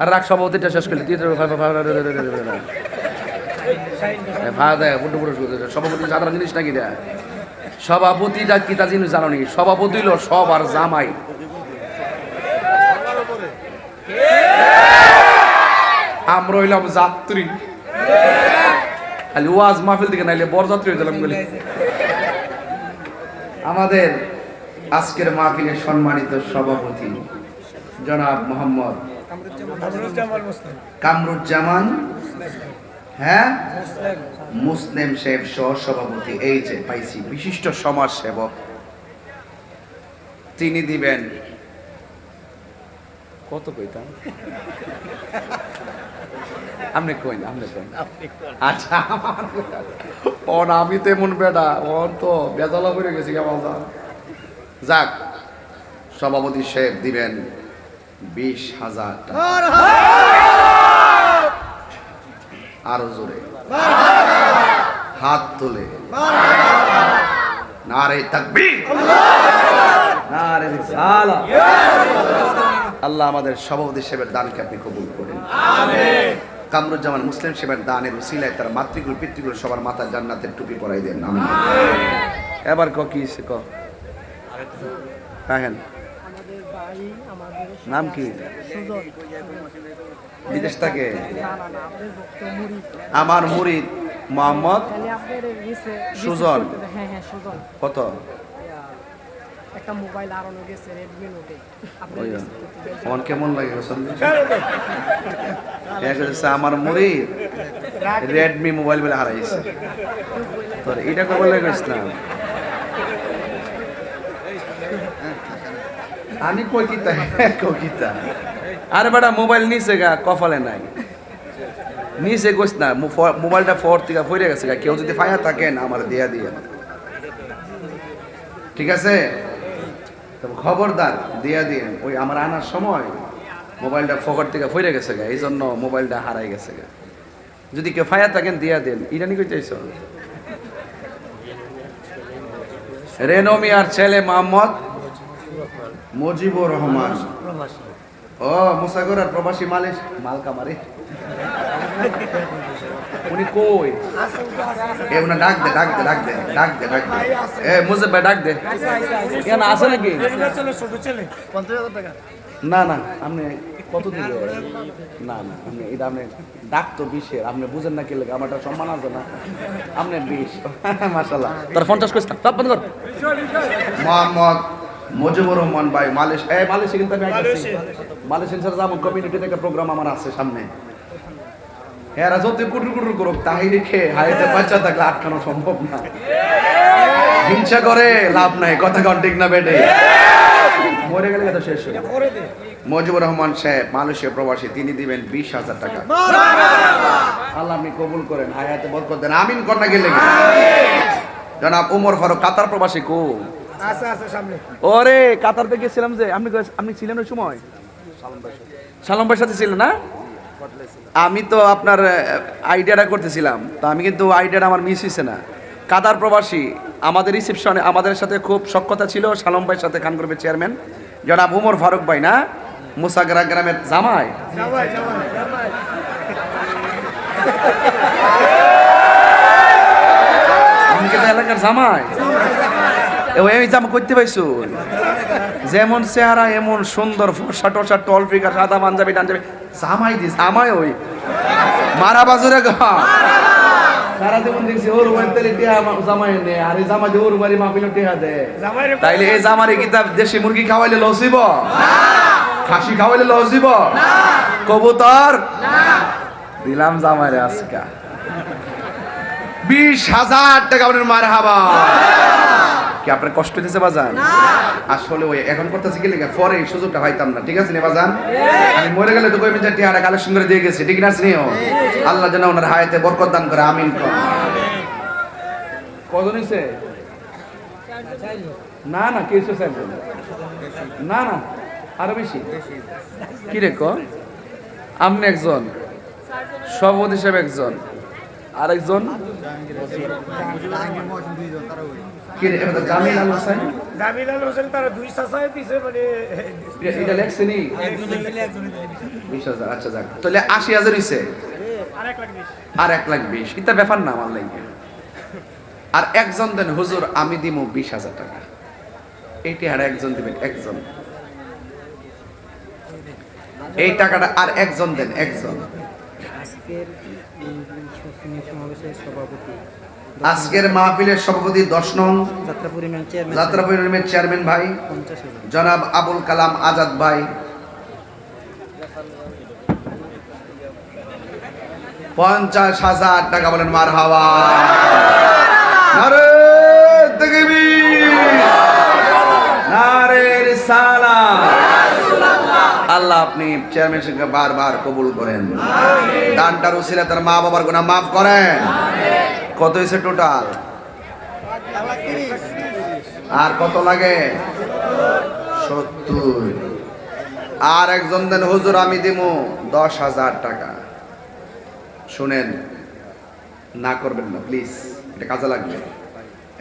আর রাগ সভাপতিটা শেষ করলি। সভাপতি সাধারণ জিনিস নাকি দেয় সভাপতিটা কি তা জিনিস জানো নি সভাপতি হলো সব আর জামাই। আমরা হইলাম যাত্রী। খালি ওয়াজ মাহফিল দিকে নাইলে বরযাত্রী হইতাম বলে আমাদের আজকের মাহফিলের সম্মানিত সভাপতি জনাব মোহাম্মদ কামরুজ্জামান হ্যাঁ? মুসলিম। সাহেব সহ সভাপতি এই যে পাইছি বিশিষ্ট সমাজ সেবক তিনি দিবেন। কত কইতাম? আপনি কইন আপনি কইন। আচ্ছা আমার ও আমি তো এমন বেটা ও তো বেজালা করে গেছি কেমন যাক সভাপতি সাহেব দিবেন। বিশ হাজার আরও জোরে। হাত তুলে। নারে আল্লাহ আমাদের সভাপতি সেবের দানকে আপনি কবুল করেন। কামরুজ্জামান মুসলিম সেবের দানের উসিলায় তার মাতৃকুল, পিতৃকুল সবার মাথা জান্নাতের টুপি পরাই দেন। এবার ক কি ক? হ্যাঁ হ্যাঁ। নাম কি? সুজন। বিদেশ থেকে? মুড়ি। আমার মুরিদ মোহাম্মদ সুজন। হ্যাঁ হ্যাঁ সুজন। কত? একটা মোবাইল আরানো গেছে রেডমি নোটে আপনি ওই receive করতে গেলে আমার কেমন লাগে মুরিদ রেডমি মোবাইল বলে হারাইছে। তোর এটা কবে না? আমি কই কিতা কই কিতা আরে বেটা মোবাইল নিছে গা, কপালে নাই। নিচে গইস না মোবাইলটা ফর থেকে ফইরে গেছে গা। কেউ যদি ফায়া থাকেন আমার দেয়া দিয়ে। ঠিক আছে? তবে খবরদার, দিয়া দিন ওই আমার আনার সময় মোবাইলটা ফকট থেকে ফইরে গেছে গা। এই জন্য মোবাইলটা হারাই গেছে গা। যদি কেউ ফায়া থাকেন, দিয়া দেন। ইরানি কই চাইছ রেনো মিয়ার ছেলে মোহাম্মদ মুজিবুর রহমান। ও মুসাগরার প্রবাসী মালিশ মালকা মারে। উনি কই? এ উনা ডাক দে ডাক দে ডাক দে ডাক দে ডাক দে। এ মুজিব ভাই ডাক দে। কেন আছে নাকি? না না আপনি কত দিবে না না আপনি এটা আপনি ডাক তো বিশের আপনি বুঝেন না কি লাগে আমারটা সম্মান আছে না। আপনি বিশ মাশাল্লাহ তোর পঞ্চাশ কইস সব বন্ধ কর। মোহাম্মদ মুজিবুর রহমান ভাই মালয়েশ এই মালয়েশে কিন্তু আমি আইতাছি। মালয়েশিয়ান স্যার যেমন কমিউনিটি থেকে প্রোগ্রাম আমার আছে সামনে। এরা যত কুটুর কুটুর করুক তাই রেখে হাইতে বাচ্চা থাকলে আটকানো সম্ভব না। হিংসা করে লাভ নাই কথা কন ঠিক না বেটে। মরে গেলে কথা শেষ। মুজিবুর রহমান সাহেব মালয়েশিয়া প্রবাসী তিনি দিবেন বিশ হাজার টাকা। আল্লাহ আপনি কবুল করেন হায়াতে বরকত দেন। আমিন কন্যা গেলে জনাব উমর ফারুক কাতার প্রবাসী কো? ওরে কাতার থেকে গেছিলাম যে আপনি আপনি ছিলেন ওই সময়? সালাম ভাইয়ের সাথে ছিলেন না? আমি তো আপনার আইডিয়াটা করতেছিলাম। তো আমি কিন্তু আইডিয়াটা আমার মিস হয়েছে না। কাতার প্রবাসী আমাদের রিসেপশনে আমাদের সাথে খুব সক্ষতা ছিল সালম ভাইয়ের সাথে খান করবে চেয়ারম্যান জনাব উমর ফারুক ভাই না? মুসাগরা গ্রামের জামাই। এলাকার জামাই। ওই জামা করতে পাইছো? যেমন চেহারা, এমন সুন্দর ফর্সা টর্সা টল ফিকার সাদা পাঞ্জাবি, টাঞ্জাবি। জামাই দিস জামাই ওই। মারা বাজুরে গা। তাইলে এই জামারে কি তার দেশি মুরগি খাওয়াইলে লস দিব খাসি খাওয়াইলে লস দিব কবুতর? দিলাম জামাইরে আজকা। বিশ হাজার টাকা আপনার মার হাবা। কি আপনার কষ্ট দিতেছে বাজান? আসলে ওই এখন করতেছি কি লেগে? পরে এই সুযোগটা পাইতাম না। ঠিক আছে নে বাজান? আমি মরে গেলে তো কইবেন যে টিহারা কালেকশন করে দিয়ে গেছে। ঠিক না স্নেহ? আল্লাহ যেন ওনার হায়াতে বরকত দান করে আমিন কর। কজন হইছে? না না কে হইছে স্যার না না আরও বেশি? কি রে ক? আপনি একজন সভাপতি হিসেবে একজন আরেকজন? কি রে এটা জামিল আল হোসেন। তারা দুই চাচায় দিছে মানে এটা- এটা লেখছেনি বিশ হাজার আচ্ছা যাক। তাহলে আশি হাজার হইছে? আর এক লাখ বিশ। এটা ব্যাপার না আমার লাগে। আর একজন দেন হুজুর আমি দিব বিশ হাজার টাকা। এইটি আর একজন দিবেন একজন। এই টাকাটা আর একজন দেন একজন। আজকের সমাবেশের সভাপতি আজকের মাহফিলের সভাপতি দশ নং যাত্রা পরিমাণ চেয়ারম্যান ভাই জনাব আবুল কালাম আজাদ ভাই। পঞ্চাশ হাজার টাকা বলেন মার হাওয়া! আল্লাহ আপনি চেয়ারম্যান বারবার কবুল করেন। দানটার উসিলা তার মা বাবার গুনাহ মাফ করেন। কত হয়েছে টোটাল? আর কত লাগে? সত্তর। আর একজন দেন, হুজুর, আমি দিব দশ হাজার টাকা। শুনেন, না করবেন না, প্লিজ, এটা কাজে লাগবে।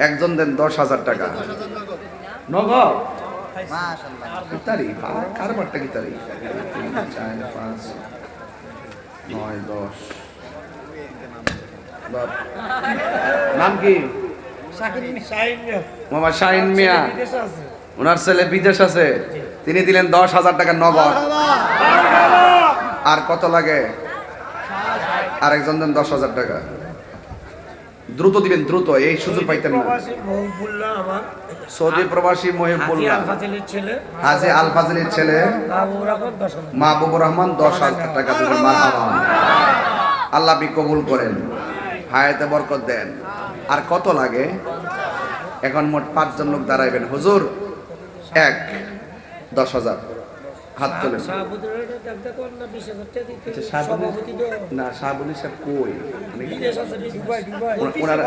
একজন দেন দশ হাজার টাকা। নগদ? কারবারটা কি তারিখ চার, পাঁচ নয় দশ। নাম কি? মোহাম্মদ শাহিন মিয়া। ওনার ছেলে বিদেশ আছে। তিনি দিলেন দশ হাজার টাকা নগদ। আর কত লাগে? আর একজন দেন দশ হাজার টাকা। দ্রুত দিবেন দ্রুত। এই সুযোগ পাইতেন না। প্রবাসী মহবুল্লাহ আমার। সৌদি প্রবাসী মহিবুল্লাহ। ছেলে। হাজি আল ফাজলির ছেলে। মাহবুবুর রহমান দশ হাজার টাকা। দিবেন আল্লাহ কবুল করেন। হায়াতে বরকত দেন। আর কত লাগে? এখন মোট পাঁচজন লোক দাঁড়াইবেন। হুজুর, এক, দশ হাজার। হাত তোলেন না আচ্ছা, শাহাবুদ্দিন- সাহেব কই মানে ওনার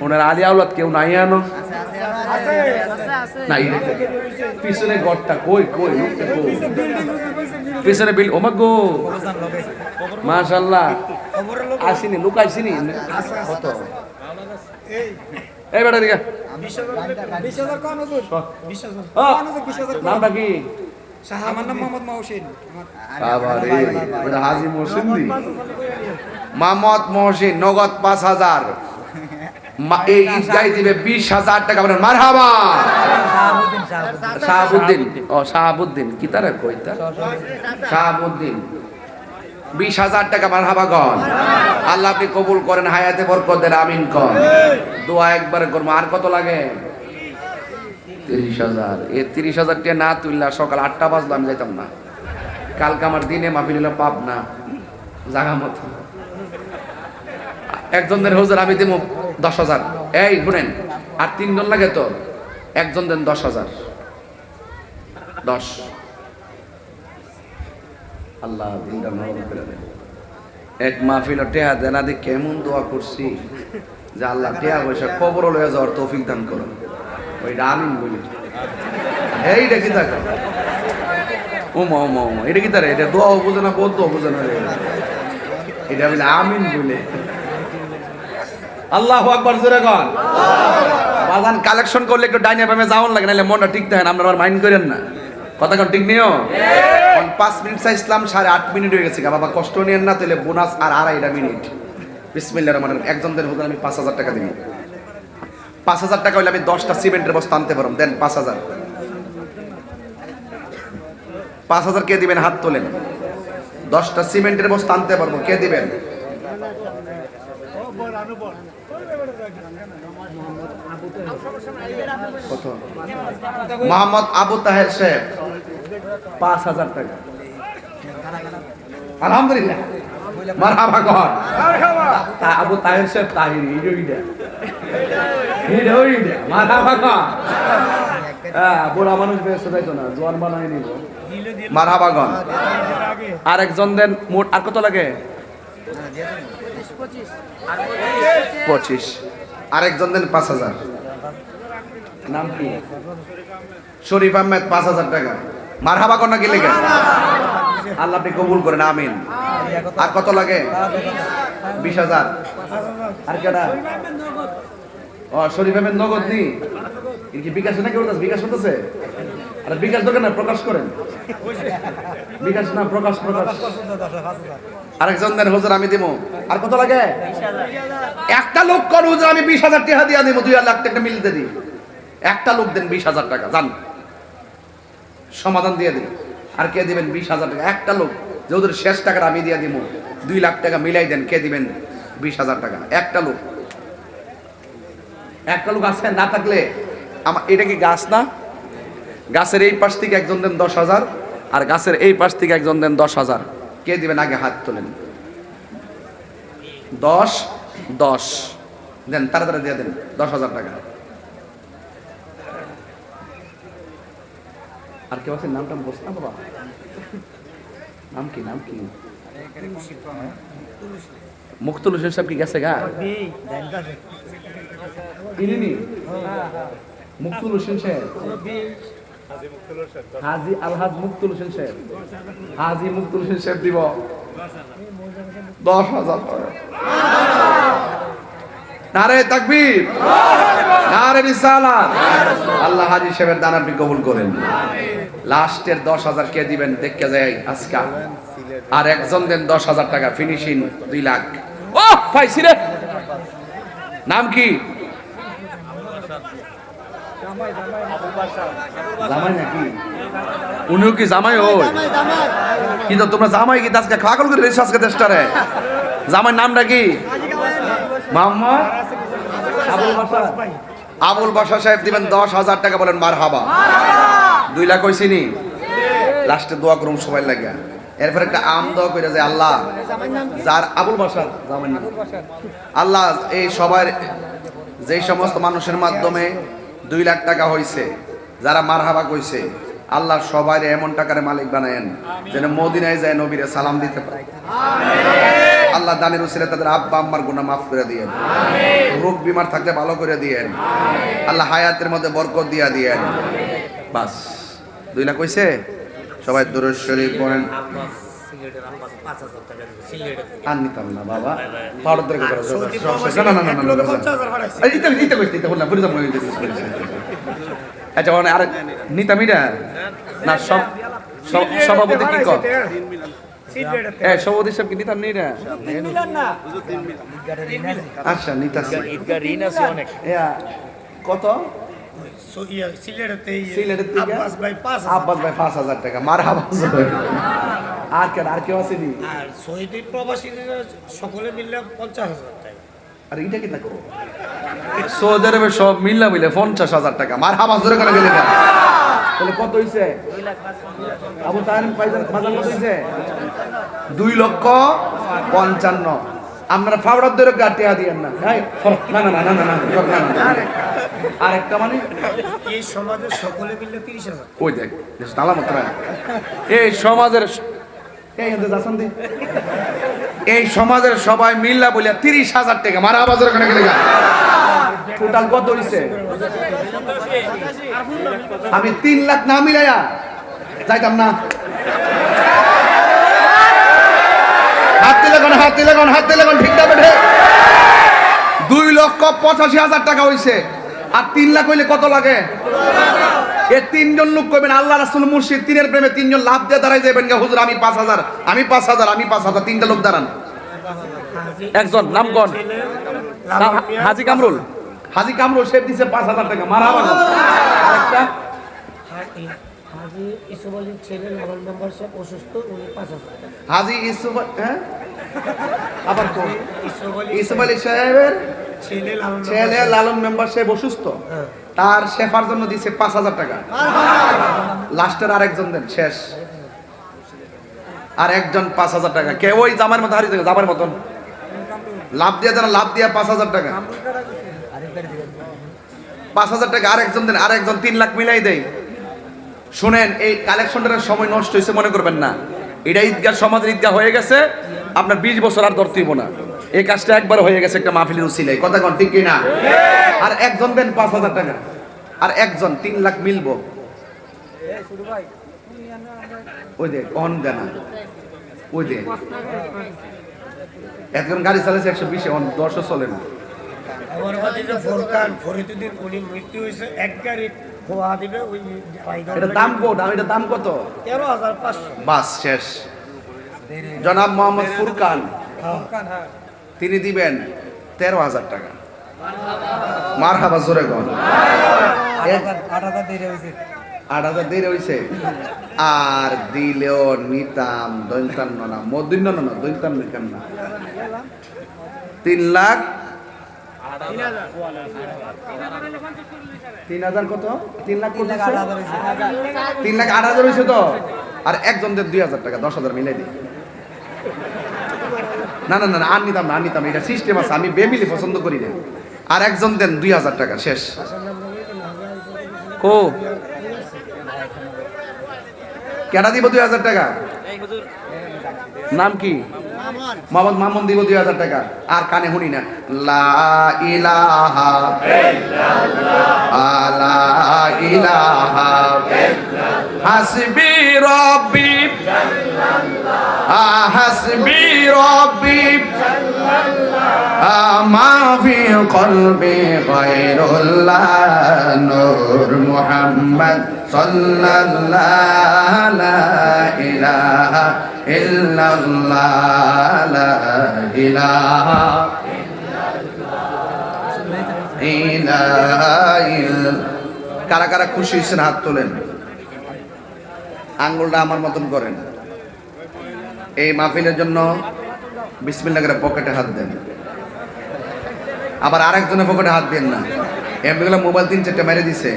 ওনার আলী আউলাদ কেউ নাই আনো নাই পিছনে ঘরটা কই কই পিছনে বিল ওমা গো মাশাআল্লাহ খবরের আসিনি লোক আসিনি কত এই বেটা দিকে নামটা কি আমার নাম মোহাম্মদ মহসিন। হাজি মহসিন মোহাম্মদ মহসিন নগদ পাঁচ হাজার। এই ঈদগাই দিবে বিশ হাজার টাকা বলেন মারহাবা! শাহাবুদ্দিন ও শাহাবুদ্দিন কি তারা কইতা শাহাবুদ্দিন বিশ হাজার টাকা মারহাবা গন আল্লাহ আপনি কবুল করেন হায়াতে বরকত দেন আমিন কন। দোয়া একবার করব। আর কত লাগে? তিরিশ হাজার। এ তিরিশ হাজার টাকা না তুললা সকাল আটটা বাজলো, আমি যাইতাম না। কালকে আমার দিনে মাফি নিলাম পাপ না জাগা মতো। হুজুর, আমি দিব দশ হাজার। এই, শুনেন, আর তিনজন লাগে তো? একজন দেন দশ হাজার। দশ। আল্লাহ এক মাহফিল টেহা দেনা দিয়ে কেমন দোয়া করছি, যে আল্লাহ টেহা পয়সা কবর লয়ে যাওয়ার তৌফিক দান করো ওইটা আমিন বলি। এইটা কি থাকে ওমা ওমা ওমা এটা কি তারে? এটা দোয়াও বুঝে না বলতো বুঝে না এটা বলে আমিন বলে। আল্লাহ আকবার জোরে কন। বাজান কালেকশন করলে একটু ডাইনে বামে যাওয়ার লাগে নাহলে মনটা ঠিক থাকে না আপনারা মাইন্ড করেন না। কথা কোন ঠিক নিও? পাঁচ মিনিট চাইছিলাম সাড়ে আট মিনিট হয়ে গেছে বাবা কষ্ট নিয়েন না তাহলে বোনাস আর আড়াইটা মিনিট। বিসমিল্লাহ রহমান রহিম। একজনদের হুজুর আমি পাঁচ হাজার টাকা দিব। পাঁচ হাজার টাকা হইলে আমি দশটা সিমেন্টের বস্তা আনতে পারব। দেন পাঁচ হাজার। পাঁচ হাজার কে দিবেন? হাত তোলেন। দশটা সিমেন্টের বস্তা আনতে পারব। কে দিবেন? মোহাম্মদ আবু তাহের সাহেব পাঁচ হাজার টাকা। আলহামদুলিল্লাহ। মারহাবা কর আবু তাহের সাহেব তাহির এইটা ওইটা। এইটা ওইটা মারহাবা কর হ্যাঁ বুড়া মানুষ বেশ তো না জোয়ান বানাই নিব। মারহাবা গন আরেকজন দেন মোট আর কত লাগে? পঁচিশ। আরেকজন দেন পাঁচ হাজার। নাম কি? শরীফ আহমেদ পাঁচ হাজার টাকা। মারহাবা না কি লেগে? আল্লাহ আপনি কবুল করেন, আমিন। আর কত লাগে? বিশ হাজার। আর কেটা ও, শরীফ আহমেদ নগদ নি? কি বিকাশ নাকি ওটা বিকাশ হতেছে? আরে বিকাশ দোকান না, প্রকাশ করেন। বিকাশ না, প্রকাশ প্রকাশ। আরেকজন দেন, হুজুর আমি দিব আর কত লাগে? একটা লোক কর, হুজুর, আমি বিশ হাজার টাকা দিয়ে দিব দুই লাখ টাকা মিলতে দিই একটা লোক দেন বিশ হাজার টাকা, জান। সমাধান দিয়ে দিন। আর কে দিবেন বিশ হাজার টাকা? একটা লোক যে ওদের শেষ টাকাটা আমি দিয়ে দিব দুই লাখ টাকা মিলাই দেন, কে দিবেন? বিশ হাজার টাকা। একটা লোক। একটা লোক আছে, না থাকলে আমার এটা কি গাছ না? গাছের এই পাশ থেকে একজন দেন দশ হাজার, আর গাছের এই পাশ থেকে একজন দেন দশ হাজার। কে দিবেন? আগে হাত তোলেন। দশ দশ। দেন, তাড়াতাড়ি দিয়ে দেন, দশ হাজার টাকা। আর কেউ আছে? নামটা বস না বাবা। নাম কি? নাম কি? মুক্তুল হোসেন সাহেব কি গেছে গা? ইনি মুক্তুল হোসেন সাহেব। হাজি আলহাজ মুক্তুল হোসেন সাহেব। হাজি মুক্তুল হোসেন সাহেব দিব। দশ হাজার নারে তাকবীর। নারে রিসালাত। আল্লাহ হাজি সাহেবের দান আপনি কবুল করেন। লাস্টের দশ হাজার কে দিবেন? দেখতে যাই আজকে। আর একজন দেন দশ হাজার টাকা ফিনিশিং দুই লাখ। ও, পাইছি রে। নাম কি? উনিও কি জামাই? কিন্তু তোমরা জামাই কি? করে আবুল আবুল বাসা সাহেব দিবেন দশ হাজার টাকা, বলেন মার হাবা দুই লাখ হয়েছিনি লাস্টে দোয়া করুন সবাই লাগে এরপর একটা আম দোয়া করে যে আল্লাহ যার আবুল বাসার আল্লাহ এই সবার যেই সমস্ত মানুষের মাধ্যমে দুই লাখ টাকা হয়েছে যারা মারহাবা কইছে আল্লাহ সবাই এমন টাকার মালিক বানায়েন যেন মদিনায় যায় নবীরে সালাম দিতে পারে। আল্লাহ দানের উসিলে তাদের আব্বা আম্মার গুনাহ মাফ করে দিয়েন। রোগ বিমার থাকলে ভালো করে দিয়েন। আল্লাহ হায়াতের মধ্যে বরকত দিয়া দিয়েন। বাস। দুই লাখ হইছে? সবাই দরুদ শরীফ পড়েন। আর নিতাম না বাবা। পাউডার না। না না না না। আচ্ছা মানে আর নিতাম এটা না সব সব- সভাপতি কি কর? এ সভাপতি সব কি নিতাম নেই না। আচ্ছা কত? আব্বাস ভাই পাঁচ হাজার। টাকা মার আর কেন আর কেউ আসেনি? আর সকলে মিললে পঞ্চাশ হাজার টাকা। আর এটা কি দেখো সৌদি আরবে সব মিল্লা মিলে পঞ্চাশ হাজার টাকা মার হাবাস ধরে করে গেলে। তাহলে কত হইছে? আবু তাহের পাইজান কত হইছে? দুই লক্ষ পঞ্চান্ন। আপনারা ফাওড়ার ধরে গাটিয়া দিয়েন না। না না না না না। আর একটা মানে? এই সমাজে সকলে মিললে তিরিশ হাজার। ওই দেখ তালা মতো এই সমাজের এই এতে যাচ্ছেন দি। এই সমাজের সবাই মিল্লা বলিয়া তিরিশ হাজার টাকা মারা বাজার ওখানে গেলে টোটাল কত হইছে? আমি তিন লাখ না মিলাইয়া যাইতাম না। হাত দিলে কোন হাত দিলে কোন হাত ঠিক না বেঠে? দুই লক্ষ পঁচাশি হাজার টাকা হইছে। আর তিন লাখ হইলে কত লাগে? এ তিনজন লোক কইবেন আল্লাহ রাসুল মুর্শিদ তিনের প্রেমে তিনজন লাভ দিয়ে দাঁড়াই যাবেন গা হুজুর আমি পাঁচ হাজার আমি পাঁচ হাজার আমি পাঁচ হাজার তিনটা লোক দাঁড়ান। একজন নামগণ হাজি কামরুল। হাজি কামরুল সে দিছে পাঁচ হাজার টাকা মারা আরেকটা। হাজি ইসুফ আলীর ছেলে লালন মেম্বারশিপ অসুস্থ উনি পাঁচ হাজার হাজি ইসুফ হ্যাঁ? আবার কোন ইসুফ আলী সাহেবের ছেলে লালন মেম্বার সাহেব অসুস্থ। তার শেফার জন্য দিছে পাঁচ হাজার টাকা। লাস্টের আরেকজন দেন শেষ। আর একজন পাঁচ হাজার টাকা। কে ওই জামার মতো হারিয়ে জামার মতন। লাভ দিয়ে দেন লাভ দিয়ে পাঁচ হাজার টাকা। পাঁচ হাজার টাকা আরেকজন দেন আরেকজন তিন লাখ মিলাই দেয়। শুনেন, এই কালেকশনটার সময় নষ্ট হয়েছে, মনে করবেন না। এটা ঈদগাহ, সমাজের ঈদগাহ হয়ে গেছে, আপনার বিশ বছর আর ধরতেইব না। এই কাজটা একবার হয়ে গেছে, একটা মাহফিলের উচিলাই কথা কন, ঠিক কিনা? আর একজন দেন পাঁচ হাজার টাকা। আর একজন, তিন লাখ মিলবো। ওই দেখ অন ওই একজন গাড়ি চালাচ্ছে একশো বিশে, অন, দশও চলে না। আমার ফোরকান ফরিদুদ্দিন, উনি মৃত্যু হয়েছে, এক গাড়ি খোয়া দিবে ওই এটা দাম কত এটা দাম কত তেরো হাজার পাঁচশো বাস শেষ জনাব মোহাম্মদ ফুরকান তিনি দিবেন তেরো হাজার টাকা মার হাবা জোরে আট হাজার দেরি হয়েছে আর দিলেও নিতাম দৈন্তান্ন না মদিন্ন না দৈন্তান্ন নিতাম না তিন লাখ তিন হাজার কত? তিন লাখ কত হয়েছে? তিন লাখ আট হাজার হয়েছে তো? আর একজনদের দুই হাজার টাকা দশ হাজার মিলাই দিই। না না না না, আর নিতাম না আর নিতাম এটা সিস্টেম আছে আমি বেমিলি পছন্দ করি না। আর একজন দেন দুই হাজার টাকা শেষ। কো? কেটা দিব দুই হাজার টাকা? নাম কি? মোহাম্মদ মামুন দিব দুই হাজার টাকা, আর কানে শুনি না। লা ইলাহা আলা ইলাহা হাসবি রব্বি হাসবি রব্বি মা ফি কলবি গায়রুল্লাহ নূর মুহাম্মদ সাল্লাল্লাহু লা ইলাহা কারা কারা খুশি হয়েছেন হাত তোলেন? আঙ্গুলটা আমার মতন করেন। এই মাহফিলের জন্য বিসমিল্লা করে পকেটে হাত দেন। আবার আরেকজনের পকেটে হাত দেন না। এমনিগুলো মোবাইল তিন চারটে মেরে দিছে।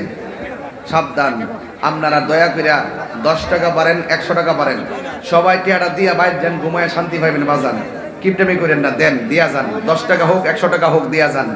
সাবধান। আপনারা দয়া করে দশ টাকা পারেন, একশো টাকা পারেন। সবাই টিয়াটা দিয়া বাইর যান, ঘুমায় শান্তি পাইবেন, বাজান। কিপটামি করেন না, দেন, দিয়া যান। দশ টাকা হোক, একশো টাকা হোক, দিয়া যান।